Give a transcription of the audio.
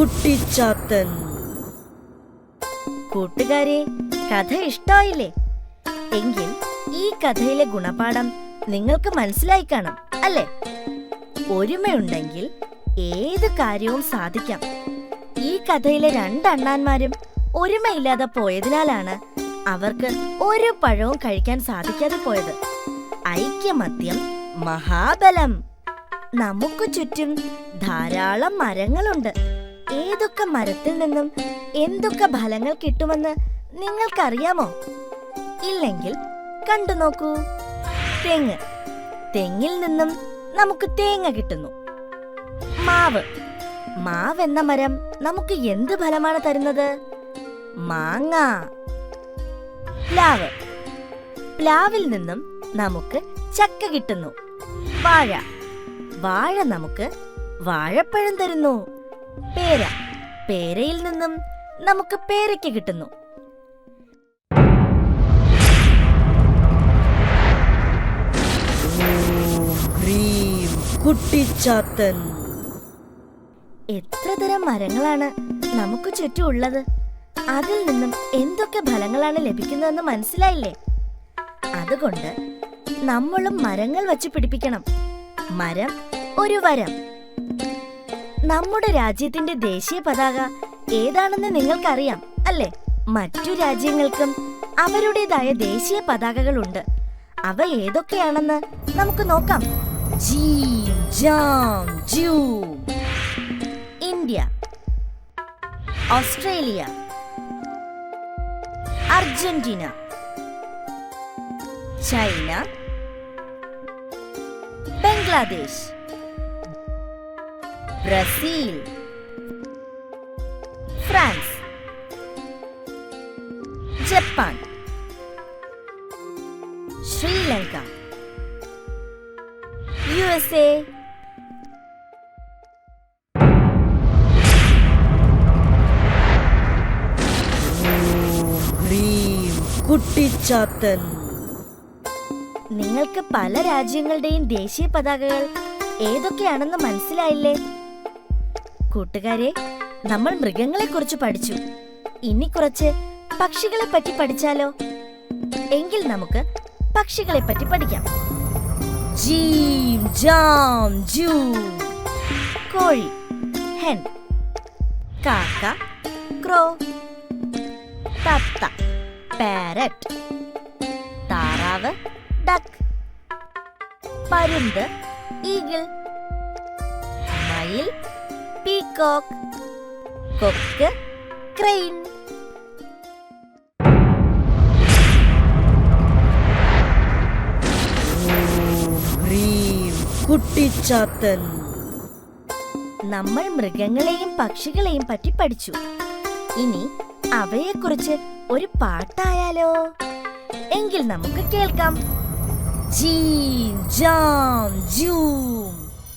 കുട്ടിച്ചാത്തൻ. കൂട്ടുകാരെ കഥ ഇഷ്ടായില്ലേ എങ്കിൽ ഈ കഥയിലെ ഗുണപാഠം നിങ്ങൾക്ക് മനസ്സിലായി കാണാം അല്ലേ? ഒരുമയുണ്ടെങ്കിൽ ഏത് കാര്യവും സാധിക്കാം. ഈ കഥയിലെ രണ്ട് അണ്ണാന്മാരും ഒരുമയില്ലാതെ പോയതിനാലാണ് അവർക്ക് ഒരു പഴവും കഴിക്കാൻ സാധിക്കാതെ പോയത്. ഐക്യമത്യം മഹാബലം. നമുക്ക് ചുറ്റും ധാരാളം മരങ്ങളുണ്ട്. ഏതൊക്കെ മരത്തിൽ നിന്നും എന്തൊക്കെ ഫലങ്ങൾ കിട്ടുമെന്ന് നിങ്ങൾക്കറിയാമോ? ഇല്ലെങ്കിൽ കണ്ടു നോക്കൂ. തെങ്ങ്. തെങ്ങിൽ നിന്നും നമുക്ക് തേങ്ങ കിട്ടുന്നു. മാവ്. മാവ് എന്ന മരം നമുക്ക് എന്ത് ഫലമാണ് തരുന്നത്? മാങ്ങ. പ്ലാവ്. പ്ലാവിൽ നിന്നും നമുക്ക് ചക്ക കിട്ടുന്നു. വാഴ. വാഴ നമുക്ക് വാഴപ്പഴം തരുന്നു. പേര. പേരയിൽ നിന്നും നമുക്ക് പേരയ്ക്ക് കിട്ടുന്നു. കുട്ടിച്ചാത്തൻ. എത്ര തരം മരങ്ങളാണ് നമുക്ക് ചുറ്റും ഉള്ളത് അതിൽ നിന്നും എന്തൊക്കെ ഫലങ്ങളാണ് ലഭിക്കുന്നതെന്ന് മനസ്സിലായില്ലേ? അതുകൊണ്ട് നമ്മളും മരങ്ങൾ വച്ച് പിടിപ്പിക്കണം. മരം ഒരു വരം. നമ്മുടെ രാജ്യത്തിന്റെ ദേശീയ പതാക ഏതാണെന്ന് നിങ്ങൾക്കറിയാം അല്ലേ? മറ്റു രാജ്യങ്ങൾക്കും അവരുടേതായ ദേശീയ പതാകകളുണ്ട്. അവ ഏതൊക്കെയാണെന്ന് നമുക്ക് നോക്കാം. ജീ ജാം ജൂ. India. Australia. Argentina. China. Bangladesh. Brazil. France. Japan. Sri Lanka. U S A Kuttichathan. നിങ്ങൾക്ക് പല രാജ്യങ്ങളുടെയും ദേശീയ പതാകകൾ ഏതൊക്കെയാണെന്ന് മനസ്സിലായില്ലേ? കൂട്ടുകാരെ നമ്മൾ മൃഗങ്ങളെ കുറിച്ച് പഠിച്ചു. ഇനി കുറച്ച് പക്ഷികളെ പറ്റി പഠിച്ചാലോ? എങ്കിൽ നമുക്ക് പക്ഷികളെ പറ്റി പഠിക്കാം. ജീം ജാം ജൂ. കോഴി ഹെൻ കാക്ക ക്രോ തത്ത പാരറ്റ് താറാവ് ഡക്ക് പരുന്ത് ഈഗിൾ മയിൽ പീകോക്ക് കൊക്ക് ക്രെയിൻ കുട്ടിച്ചാത്തൻ. നമ്മൾ മൃഗങ്ങളെയും പക്ഷികളെയും പറ്റി പഠിച്ചു. ഇനി അവയെക്കുറിച്ച് ഒരു പാട്ടായാലോ? എങ്കിൽ നമുക്ക് കേൾക്കാം. ജീ ജാം ജൂ.